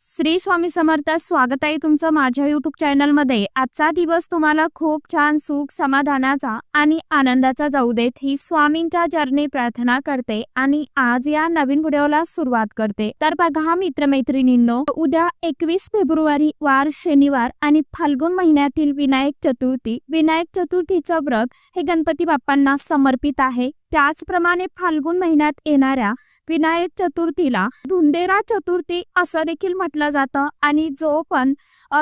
श्री स्वामी समर्थ स्वागत आहे तुमचं माझ्या युट्यूब चॅनलमध्ये आजचा दिवस तुम्हाला खूप छान सुख समाधानाचा आणि आनंदाचा जाऊ देत ही स्वामींच्या चरणी प्रार्थना करते आणि आज या नवीन व्हिडिओला सुरुवात करते. तर बघा मित्रमैत्रिणींनो उद्या एकवीस फेब्रुवारी वार शनिवार आणि फाल्गुन महिन्यातील विनायक चतुर्थी. विनायक चतुर्थीचं व्रत हे गणपती बाप्पांना समर्पित आहे. त्याचप्रमाणे फाल्गुन महिन्यात येणाऱ्या विनायक चतुर्थीला धुंदेरा चतुर्थी असं देखील म्हटलं जातं. आणि जो पण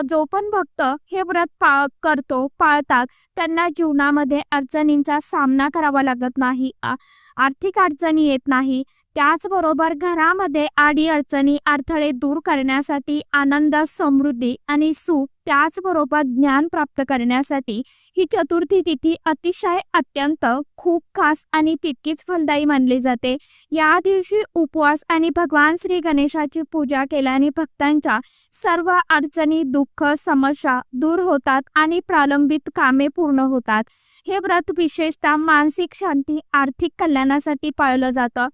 जो पण भक्त हे व्रत पा करतो पाळतात त्यांना जीवनामध्ये अडचणींचा सामना करावा लागत नाही. आर्थिक अडचणी येत नाही. त्याचबरोबर घरामध्ये आडी अडचणी अडथळे दूर करण्यासाठी आनंद समृद्धी आणि सुख त्याचबरोबर ज्ञान प्राप्त करण्यासाठी ही चतुर्थी तिथी अतिशय अत्यंत खूप खास आणि तितकीच फलदायी मानली जाते. या दिवशी उपवास आणि भगवान श्री गणेशाची पूजा केल्याने भक्तांच्या सर्व अडचणी दुःख समस्या दूर होतात आणि प्रलंबित कामे पूर्ण होतात. हे व्रत विशेषतः मानसिक शांती आर्थिक कल्याणासाठी पाळलं जातं.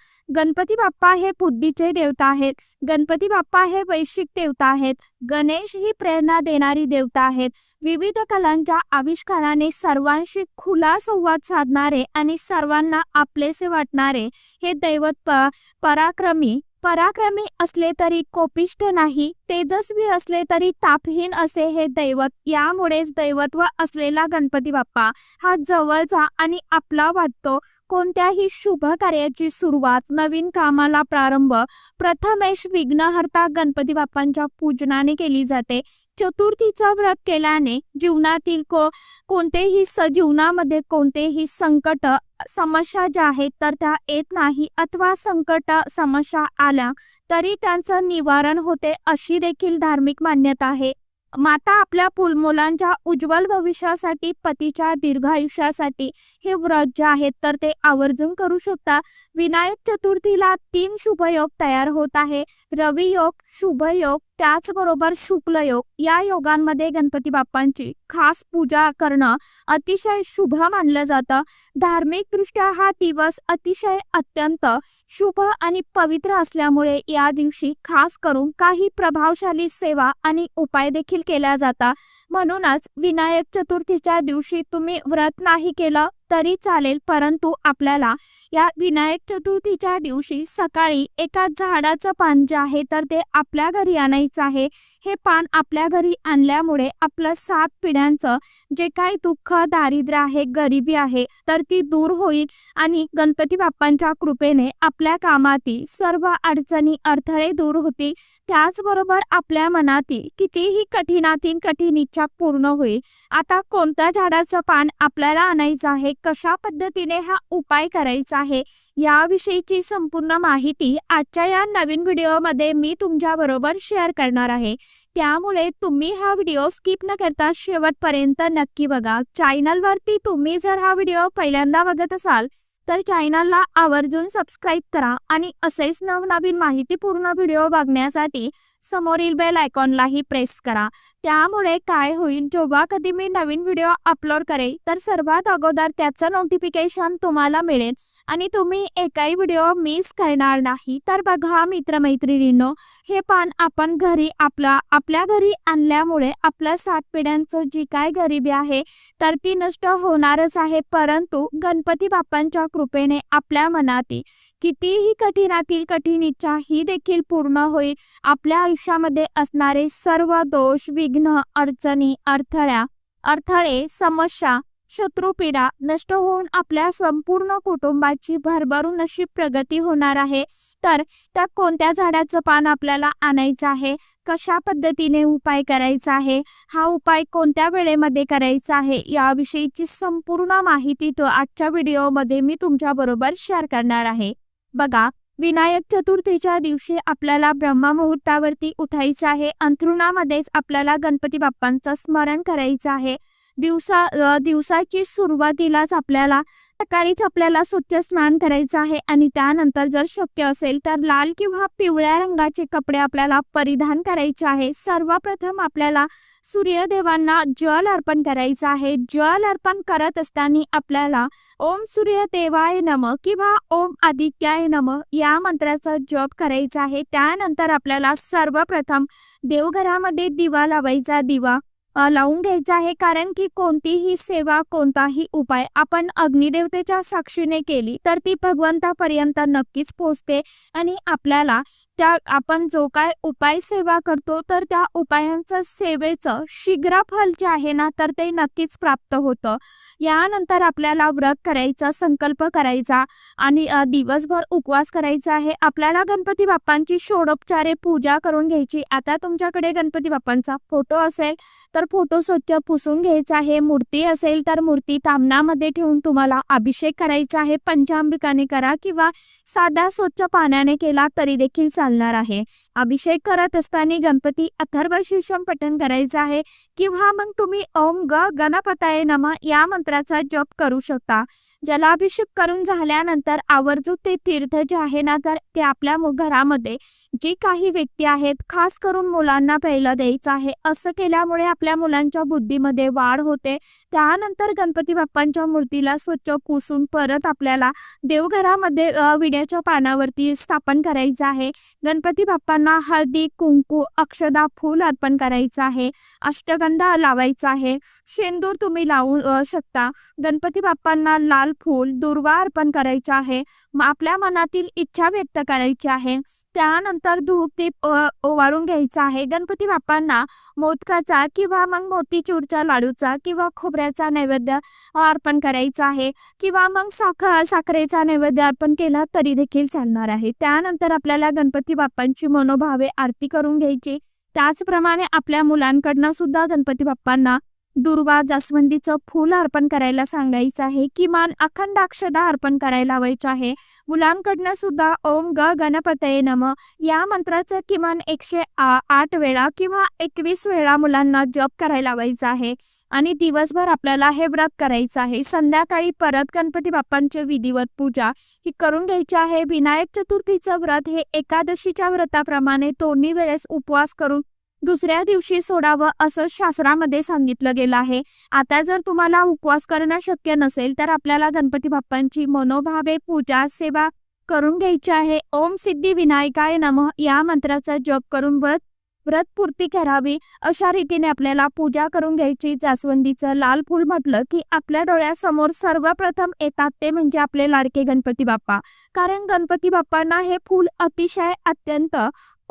गणपती बाप्पा हे बुद्धीचे देवता आहेत. गणपती बाप्पा हे वैश्विक देवता आहेत. गणेश ही प्रेरणा देणारी देवता आहेत. विविध कलांच्या आविष्काराने सर्वांशी खुला संवाद साधणारे आणि सर्वांना आपलेसे वाटणारे हे दैवत प- पराक्रमी पराक्रमी असले तरी कोपिष्ट नाही तेजस्वी असले तरी तापहीन असे हे दैवत. यामुळेच दैवत्व असलेला गणपती बाप्पा हा जवळचा आणि आपला वाटतो. कोणत्याही शुभ कार्याची सुरुवात नवीन कामाला प्रारंभ प्रथमेश विघ्नहर्ता गणपती बाप्पांच्या पूजनाने केली जाते. चतुर्थीचा व्रत केल्याने जीवनातील को कोणतेही स जीवनामध्ये कोणतेही संकट समस्या ज्या आहेत तर त्या येत नाही अथवा संकट समस्या आल्या तरी त्यांचं निवारण होते अशी देखील धार्मिक मान्यता आहे. माता आपल्या पुल मुलांच्या उज्ज्वल भविष्यासाठी पतीच्या दीर्घायुष्यासाठी हे व्रत जे आहेत तर ते आवर्जून करू शकता. विनायक चतुर्थीला तीन शुभयोग तयार होत आहे. रवियोग शुभयोग त्याचबरोबर शुक्ल योग या योगांमध्ये गणपती बाप्पांची खास पूजा करणं अतिशय शुभ मानलं जातं. धार्मिक दृष्ट्या हा दिवस अतिशय अत्यंत शुभ आणि पवित्र असल्यामुळे या दिवशी खास करून काही प्रभावशाली सेवा आणि उपाय देखील केल्या जातात. म्हणूनच विनायक चतुर्थीच्या दिवशी तुम्ही व्रत नाही केलं तरी चालेल परंतु आपल्याला या विनायक चतुर्थीच्या दिवशी सकाळी एका झाडाचं पान जे आहे तर ते आपल्या घरी आणायचं आहे. हे पान आपल्या घरी आणल्यामुळे आपलं सात पिढ्यांचं जे काही दुःख दारिद्र्य आहे गरिबी आहे तर ती दूर होईल आणि गणपती बाप्पांच्या कृपेने आपल्या कामातील सर्व अडचणी अडथळे दूर होतील. त्याचबरोबर आपल्या मनातील कितीही कठीणातील कठीण इच्छा पूर्ण होईल. आता कोणत्या झाडाचं पान आपल्याला आणायचं आहे कशा पद्धतीने हा उपाय करायचा आहे याविषयीची संपूर्ण माहिती आजच्या या नवीन व्हिडिओमध्ये मी तुमच्या बरोबर शेअर करणार आहे. त्यामुळे तुम्ही हा व्हिडिओ स्किप न करता शेवटपर्यंत नक्की बघा. चॅनलवरती तुम्ही जर हा व्हिडिओ पहिल्यांदा बघत असाल तर चॅनलला आवर्जून सबस्क्राईब करा आणि असेच नवनवीन माहितीपूर्ण व्हिडिओ बघण्यासाठी समोरील बेल आयकॉनलाही प्रेस करा. त्यामुळे काय होईल जेव्हा कधी मी नवीन व्हिडिओ अपलोड करेल तर सर्वात अगोदर त्याचं नोटिफिकेशन तुम्हाला मिळेल. आणि तुम्ही एकही व्हिडिओ मिस करणार नाही. तर बघा मित्रमैत्रिणींनो हे पान आपण घरी आपला आपल्या घरी आणल्यामुळे आपल्या सात पिढ्यांचं जी काय गरिबी आहे तर ती नष्ट होणारच आहे. परंतु गणपती बाप्पांच्या कृपेने आपल्या मनातील कितीही कठीणातील कठीण इच्छा ही देखील पूर्ण होईल. आपल्या आयुष्यामध्ये असणारे सर्व दोष विघ्न अडचणी अडथळ्या अडथळे समस्या शत्रुपीडा नष्ट होऊन आपल्या संपूर्ण कुटुंबाची भरभरून अशी प्रगती होणार आहे. तर त्या कोणत्या झाडाचं पान आपल्याला आणायचं आहे? कशा पद्धतीने उपाय करायचा आहे? हा उपाय कोणत्या वेळेमध्ये करायचा आहे? याविषयीची संपूर्ण माहिती तो आजच्या व्हिडिओमध्ये मी तुमच्याबरोबर शेअर करणार आहे. बघा विनायक चतुर्थीच्या दिवशी आपल्याला ब्रह्ममुहूर्तावरती उठायचं आहे. अंथरुणामध्येच आपल्याला गणपती बाप्पांचं स्मरण करायचं आहे. दिवसा दिवसाची सुरुवातीलाच आपल्याला सकाळीच आपल्याला स्वच्छ स्नान करायचं आहे आणि त्यानंतर जर शक्य असेल तर लाल किंवा पिवळ्या रंगाचे कपडे आपल्याला परिधान करायचे आहे. सर्वप्रथम आपल्याला सूर्यदेवांना जल अर्पण करायचं आहे. जल अर्पण करत असताना आपल्याला ओम सूर्यदेवाय नम किंवा ओम आदित्याय नम या मंत्राचा जप करायचा आहे. त्यानंतर आपल्याला सर्वप्रथम देवघरामध्ये दिवा लावायचा. दिवा लावून घ्यायचा आहे. कारण की कोणतीही सेवा कोणताही उपाय आपण अग्निदेवतेच्या साक्षीने केली तर ती भगवंतापर्यंत नक्कीच पोहोचते. आणि आपल्याला त्या आपण जो काय उपाय सेवा करतो तर त्या उपायांचं सेवेचं शीघ्र फल जे आहे ना तर ते नक्कीच प्राप्त होतं. यानंतर आपल्याला व्रत करायचा संकल्प करायचा आणि दिवसभर उपवास करायचा आहे. आपल्याला गणपती बाप्पांची षोडोपचारे पूजा करून घ्यायची. आता तुमच्याकडे गणपती बाप्पांचा फोटो असेल तर तर फोटो स्वच्छ पुसून घ्यायचा आहे. मूर्ती असेल तर मूर्ती तामणामध्ये ठेवून तुम्हाला अभिषेक करायचा आहे. पंचामृताने करा किंवा साधा स्वच्छ पाण्याने केला तरी देखील चालणार आहे. अभिषेक करत असताना गणपती अथर्व शीर्षण पठण करायचं आहे. किंवा मग तुम्ही ओम ग गणपताय नम या मंत्राचा जप करू शकता. जलाभिषेक करून झाल्यानंतर आवर्जून ते तीर्थ जे आहे ना तर ते आपल्या घरामध्ये जी काही व्यक्ती आहेत खास करून मुलांना प्यायला द्यायचं आहे. असं केल्यामुळे आपल्या मुलांच्या बुद्धीमध्ये वाढ होते. त्यानंतर गणपती बाप्पांच्या मूर्तीला स्वच्छ पुसून परत आपल्याला देवघरामध्ये विड्याच्या पानावरती स्थापन करायचं आहे. गणपती बाप्पांना हळदी कुंकू अक्षदा फूल अर्पण करायचं आहे. अष्टगंधा लावायचा आहे. शेंदूर तुम्ही लावू शकता. गणपती बाप्पांना लाल फूल दुर्वा अर्पण करायचा आहे. आपल्या मनातील इच्छा व्यक्त करायची आहे. त्यानंतर धूप दीप ओवाळून घ्यायचा आहे. गणपती बाप्पांना मोदकाचा किंवा मग मोतीचूरच्या लाडूचा किंवा खोबऱ्याचा नैवेद्य अर्पण करायचा आहे. किंवा मग साखर साखरेचा नैवेद्य अर्पण केला तरी देखील चालणार आहे. त्यानंतर आपल्याला गणपती बाप्पांची मनोभावे आरती करून घ्यायची. त्याचप्रमाणे आपल्या मुलांकडनं सुद्धा गणपती बाप्पांना दुर्वा जास्वंदीचं फूल अर्पण करायला सांगायचं आहे. किमान अखंड अक्षदा अर्पण करायला लावायचं आहे. मुलांकडनं सुद्धा ओम ग गणपतये नम. या मंत्राचं किमान एकशे आठ वेळा किंवा एकवीस वेळा मुलांना जप करायला लावायचा आहे. आणि दिवसभर आपल्याला हे व्रत करायचं आहे. संध्याकाळी परत गणपती बाप्पांची विधिवत पूजा ही करून घ्यायची आहे. विनायक चतुर्थीचं व्रत हे एकादशीच्या व्रताप्रमाणे दोन्ही वेळेस उपवास करून दुसऱ्या दिवशी सोडावं असं शास्त्रामध्ये सांगितलं गेलं आहे. आता जर तुम्हाला उपवास करणं शक्य नसेल तर आपल्याला गणपती बाप्पांची मनोभावे पूजा सेवा करून घ्यायची आहे. ओम सिद्धी विनायकाय नम. या मंत्राचा जप करून व्रत व्रत पूर्ती करावी. अशा रीतीने आपल्याला पूजा करून घ्यायची. जास्वंदीचं लाल फूल म्हटलं की आपल्या डोळ्यासमोर सर्वप्रथम येतात ते म्हणजे आपले लाडके गणपती बाप्पा. कारण गणपती बाप्पांना हे फूल अतिशय अत्यंत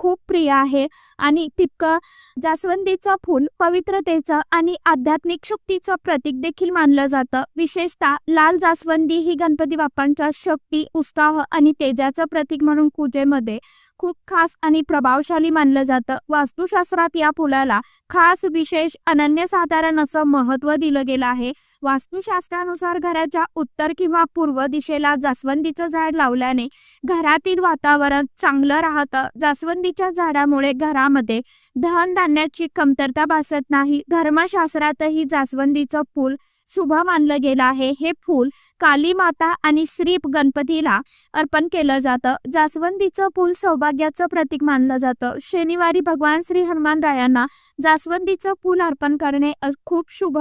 खूप प्रिय आहे. आणि तितकं जास्वंदीचं फूल पवित्रतेचं आणि आध्यात्मिक शक्तीचं प्रतीक देखील मानलं जातं. विशेषतः लाल जास्वंदी ही गणपती बाप्पांच्या शक्ती उत्साह आणि तेजाचं प्रतीक म्हणून पूजेमध्ये खूप खास आणि प्रभावशाली मानलं जातं. वास्तुशास्त्रात या फुलाला खास विशेष अनन्यसाधारण असं महत्त्व दिलं गेलं आहे. वास्तुशास्त्रानुसार घराच्या उत्तर किंवा पूर्व दिशेला जास्वंदीचं झाड लावल्याने घरातील वातावरण चांगलं राहतं. जास्वंदी जास्वंदीच्या झाडामुळे घरामध्ये धन धान्याची कमतरता भासत नाही. धर्मशास्त्रातही जास्वंदीचं फूल शुभ मानलं गेलं आहे. हे फूल काली माता आणि श्री गणपतीला अर्पण केलं जातं. जास्वंदीचं फूल सौभाग्याचं प्रतीक मानलं जातं. शनिवारी भगवान श्री हनुमान रायांना जास्वंदीचं फूल अर्पण करणे खूप शुभ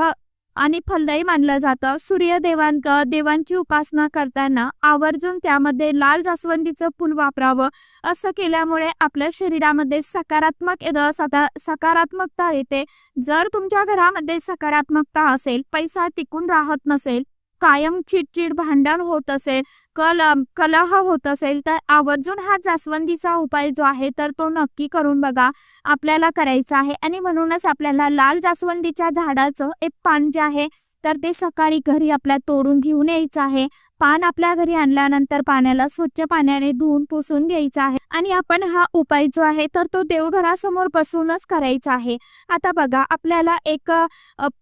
आणि फलदायी मानलं जातं. सूर्यदेवां देवांची उपासना करताना आवर्जून त्यामध्ये लाल जास्वंदीचं फूल वापरावं. असं केल्यामुळे आपल्या शरीरामध्ये सकारात्मक सदा सकारात्मकता येते. जर तुमच्या घरामध्ये सकारात्मकता असेल पैसा टिकून राहत नसेल कायम चिडचिड भांडण होत असेल कल कलह होत असेल तर आवर्जून हा जास्वंदीचा उपाय जो आहे तर तो नक्की करून बघा. आपल्याला करायचा आहे आणि म्हणूनच आपल्याला लाल जास्वंदीच्या झाडाचं एक पान जे आहे तर ते सकाळी घरी आपल्या तोडून घेऊन यायचं आहे. पान आपल्या घरी आणल्यानंतर पाण्याला स्वच्छ पाण्याने धुवून पुसून घ्यायचा आहे. आणि आपण हा उपाय जो आहे तर तो देवघरासमोर बसूनच करायचा आहे. आता बघा आपल्याला एक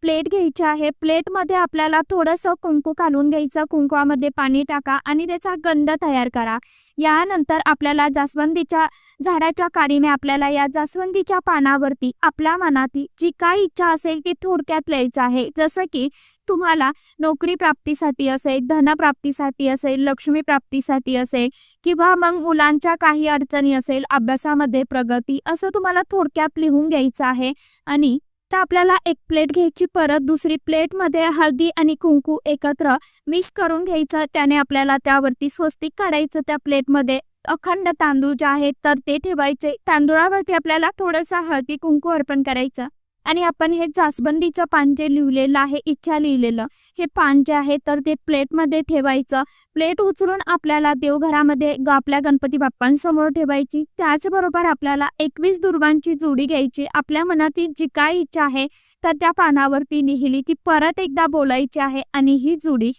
प्लेट घ्यायची आहे. प्लेटमध्ये आपल्याला थोडंसं कुंकू घालून घ्यायचं. कुंकवामध्ये पाणी टाका आणि त्याचा गंध तयार करा. यानंतर आपल्याला जास्वंदीच्या झाडाच्या काडीने आपल्याला या जास्वंदीच्या पानावरती आपल्या मनातील जी काय इच्छा असेल ती थोडक्यात लिहायचं आहे. जसं की तुम्हाला नोकरी प्राप्तीसाठी असेल धनप्राप्तीसाठी असेल लक्ष्मी प्राप्तीसाठी असेल किंवा मग मुलांच्या काही अडचणी असेल अभ्यासामध्ये प्रगती असं तुम्हाला थोडक्यात लिहून घ्यायचं आहे. आणि तर आपल्याला एक प्लेट घ्यायची परत दुसरी प्लेटमध्ये हळदी आणि कुंकू एकत्र मिक्स करून घ्यायचं. त्याने आपल्याला त्यावरती स्वस्तिक काढायचं त्या प्लेटमध्ये. अखंड तांदूळ जे आहेत तर ते ठेवायचे. तांदूळावरती आपल्याला थोडंसं हळदी कुंकू अर्पण करायचं. आणि आपण हे जास्वंदीचं पान जे लिहिलेलं आहे इच्छा लिहिलेलं हे पान जे आहे तर ते प्लेटमध्ये ठेवायचं. प्लेट उचलून आपल्याला देवघरामध्ये ग- आपल्या गणपती बाप्पांसमोर ठेवायची. त्याचबरोबर आपल्याला एकवीस दुर्वांची जोडी घ्यायची. आपल्या मनातील जी काय इच्छा आहे तर त्या पानावरती लिहिली. ती परत एकदा बोलायची आहे आणि ही जोडी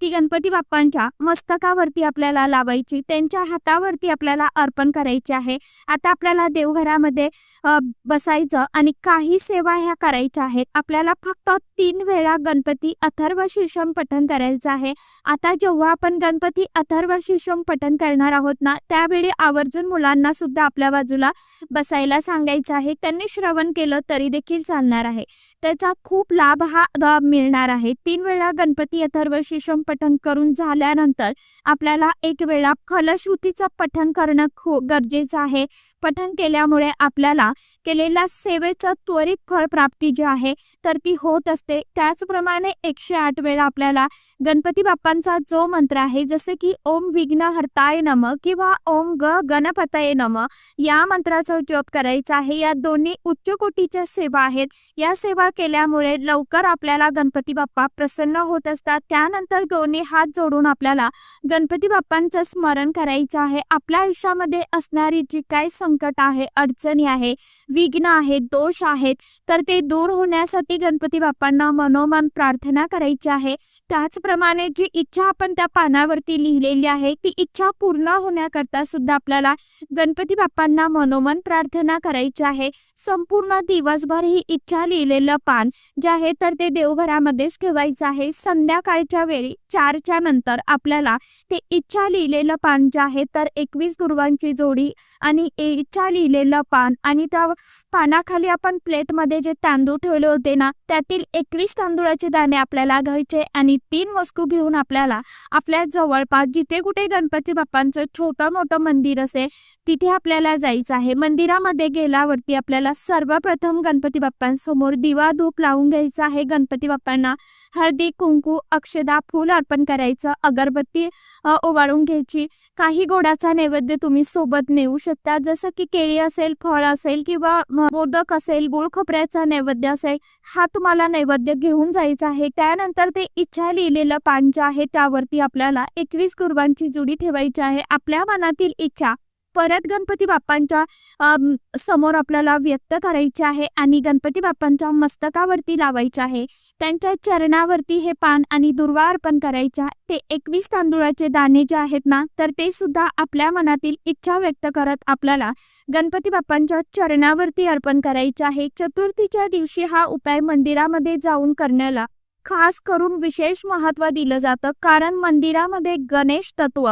ती गणपती बाप्पांच्या मस्तकावरती आपल्याला लावायची. त्यांच्या हातावरती आपल्याला अर्पण करायची आहे. आता आपल्याला देवघरामध्ये बसायचं आणि काही सेवा ह्या करायच्या आहेत? आपल्याला फक्त तीन वेळा गणपती अथर्व शीर्षम पठण करायचं आहे. आता जेव्हा आपण गणपती अथर्व शीर्षम पठण करणार आहोत ना त्यावेळी आवर्जून मुलांना सुद्धा आपल्या बाजूला बसायला सांगायचं आहे. त्यांनी श्रवण केलं तरी देखील चालणार आहे. त्याचा खूप लाभ हा मिळणार आहे. तीन वेळा गणपती अथर्व शीर्षम पठण करून झाल्यानंतर आपल्याला एक वेळा फलश्रुतीचं पठण करणं खूप गरजेचं आहे. पठण केल्यामुळे आपल्याला केलेल्या सेवेचं त्वरित फळ प्राप्ती जी आहे तर ती होत असते. त्याचप्रमाणे एकशे आठ वेळा आपल्याला गणपती बाप्पांचा जो मंत्र आहे जसे की ओम विघ्न हर्ताय नम किंवा ओम ग गणपतये नम या मंत्राचा जप करायचा आहे. या दोन्ही उच्च कोटीच्या सेवा आहेत. या सेवा केल्यामुळे लवकर आपल्याला गणपती बाप्पा प्रसन्न होत असतात. त्यानंतर दोन्ही हात जोडून आपल्याला गणपती बाप्पांचं स्मरण करायचं आहे. आपल्या आयुष्यामध्ये असणारी जी काही संकट आहे अडचणी आहे विघ्न आहेत दोष आहेत तर ते दूर होण्यासाठी गणपती बाप्पांना मनोमन प्रार्थना करायची आहे. त्याचप्रमाणे जी इच्छा आपण त्या पानावरती लिहिलेली आहे ती इच्छा पूर्ण होण्याकरता सुद्धा आपल्याला गणपती बाप्पांना मनोमन प्रार्थना करायची आहे. संपूर्ण दिवसभर ही इच्छा लिहिलेलं पान जे आहे तर ते देवघरामध्येच ठेवायचं आहे. संध्याकाळच्या वेळी चारच्या नंतर आपल्याला ते इच्छा लिहिलेलं पान जे आहे तर एकवीस गुरुवांची जोडी आणि इच्छा लिहिलेलं पान आणि त्या पानाखाली आपण प्लेटमध्ये जे तांदूळ ठेवले होते ना त्यातील एकवीस तांदूळाचे दाणे आपल्याला घ्यायचे आणि तीन वस्तू घेऊन आपल्याला आपल्या जवळपास जिथे कुठे गणपती बाप्पांचं छोटं मोठं मंदिर असेल तिथे आपल्याला जायचं आहे. मंदिरामध्ये गेल्यावरती आपल्याला सर्वप्रथम गणपती बाप्पांसमोर दिवा धूप लावून घ्यायचा आहे. गणपती बाप्पांना हळदी कुंकू अक्षदा फूल अर्पण करायचं अगरबत्ती ओवाळून घ्यायची. काही गोडाचा नैवेद्य तुम्ही सोबत नेऊ शकता. जसं की केळी असेल फळ असेल किंवा मोदक असेल गुळ खोबऱ्याचा नैवेद्य असेल हा तुम्हाला नैवेद्य घेऊन जायचं आहे. त्यानंतर ते इच्छा लिहिलेलं पान जे आहे त्यावरती आपल्याला एकवीस कुर्बांची जुडी ठेवायची आहे. आपल्या मनातील इच्छा परत गणपती बाप्पांच्या समोर आपल्याला व्यक्त करायचे आहे आणि गणपती बाप्पांच्या मस्तकावरती लावायचे आहे. त्यांच्या चरणावरती हे पान आणि दुर्वा अर्पण करायच्या ते एकवीस तांदुळाचे दाणे जे आहेत ना तर ते सुद्धा आपल्या मनातील इच्छा व्यक्त करत आपल्याला गणपती बाप्पांच्या चरणावरती अर्पण करायचे आहे. चतुर्थीच्या दिवशी हा उपाय मंदिरामध्ये जाऊन करण्याला खास करून विशेष महत्त्व दिलं जातं. कारण मंदिरामध्ये गणेश तत्व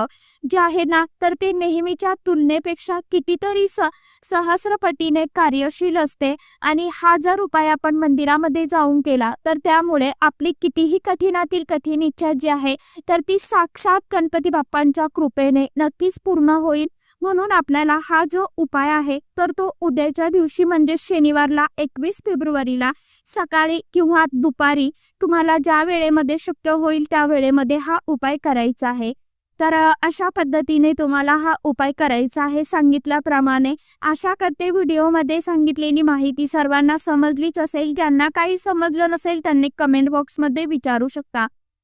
जे आहे ना तर ते नेहमीच्या तुलनेपेक्षा कितीतरी स सहस्रपटीने कार्यशील असते. आणि हा जर उपाय आपण मंदिरामध्ये जाऊन केला तर त्यामुळे आपली कितीही कठीणातील कठीण इच्छा जी आहे तर ती साक्षात गणपती बाप्पांच्या कृपेने नक्कीच पूर्ण होईल. म्हणून आपल्याला हा जो उपाय आहे तर तो उद्याच्या दिवशी म्हणजे शनिवारला एकवीस फेब्रुवारीला सकाळी किंवा दुपारी तुम्हाला ज्या वेळेमध्ये शक्य होईल त्या वेळेमध्ये हा उपाय करायचा आहे. तर अशा पद्धतीने तुम्हाला हा उपाय करायचा आहे सांगितल्याप्रमाणे. आशा करते व्हिडिओमध्ये सांगितलेली माहिती सर्वांना समजलीच असेल. ज्यांना काही समजलं नसेल त्यांनी कमेंट बॉक्समध्ये विचारू शकता.